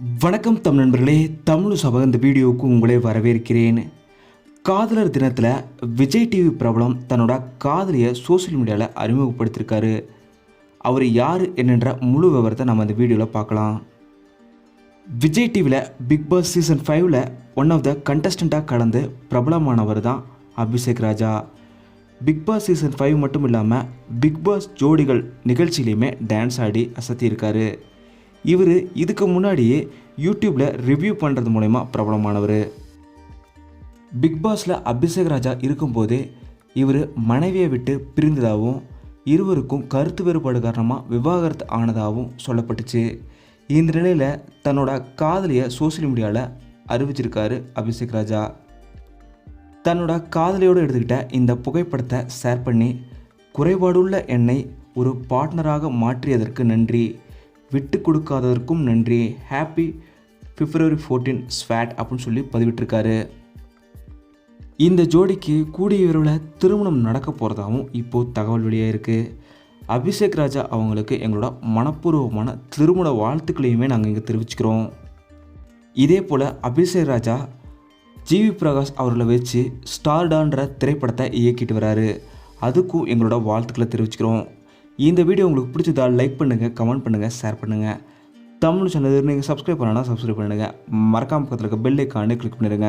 வணக்கம் தமிழ் நண்பர்களே தமிழ் சபை இந்த வீடியோவுக்கு உங்களை வரவேற்கிறேன். காதலர் தினத்தில் விஜய் டிவி பிரபலம் தன்னோட காதலியை சோஷியல் மீடியாவில் அறிமுகப்படுத்தியிருக்காரு அவர் யார் என்னன்ற முழு விவரத்தை நம்ம இந்த வீடியோவில் பார்க்கலாம். விஜய் டிவியில் பிக் பாஸ் சீசன் ஃபைவ்ல ஒன் ஆஃப் த கண்டஸ்டண்ட்டாக கலந்து பிரபலமானவர் தான் Abhishek Raja. Bigg Boss season five மட்டும் இல்லாமல் பிக் பாஸ் ஜோடிகள் நிகழ்ச்சியிலையுமே டான்ஸ் ஆடி அசத்தியிருக்காரு. இவர் இதுக்கு முன்னாடியே யூடியூப்பில் ரிவ்யூ பண்ணுறது மூலயமா பிரபலமானவர். பிக் பாஸில் அபிஷேக் ராஜா இருக்கும்போதே இவர் மனைவியை விட்டு பிரிந்ததாகவும் இருவருக்கும் கருத்து வேறுபாடு காரணமாக விவாகரத்து ஆனதாகவும் சொல்லப்பட்டுச்சு. இந்த நிலையில் தன்னோட காதலியை சோஷியல் மீடியாவில் அறிவிச்சிருக்காரு அபிஷேக் ராஜா. தன்னோட காதலியோடு எடுத்துக்கிட்ட இந்த புகைப்படத்தை ஷேர் பண்ணி குறைபாடுள்ள என்னை ஒரு பார்ட்னராக மாற்றியதற்கு நன்றி. விட்டு கொடுக்காததற்கும் நன்றி. ஹாப்பி பிப்ரவரி ஃபோர்டீன் ஸ்வாட் அப்படின்னு சொல்லி பதிவிட்டிருக்காரு. இந்த ஜோடிக்கு கூடிய விரைவில் திருமணம் நடக்க போகிறதாகவும் இப்போது தகவல் வெளியாயிருக்கு அபிஷேக் ராஜா அவங்களுக்கு எங்களோட மனப்பூர்வமான திருமண வாழ்த்துக்களையுமே நாங்கள் இங்கே தெரிவிச்சுக்கிறோம். இதே போல் அபிஷேக் ராஜா ஜிவி பிரகாஷ் அவர்களை வச்சு ஸ்டார்டான்ற திரைப்படத்தை இயக்கிட்டு வராரு. அதுக்கும் எங்களோட வாழ்த்துக்களை தெரிவிச்சுக்கிறோம். இந்த வீடியோ உங்களுக்கு பிடிச்சதா லைக் பண்ணுங்கள் கமெண்ட் பண்ணுங்கள் ஷேர் பண்ணுங்கள் தமிழ் சேனல் நீங்கள் சப்ஸ்கிரைப் பண்ணால் சப்ஸ்கிரைப் பண்ணுங்கள் மறக்காம பக்கத்தில் இருக்க பெல் ஐக்கானே கிளிக் பண்ணிடுங்க.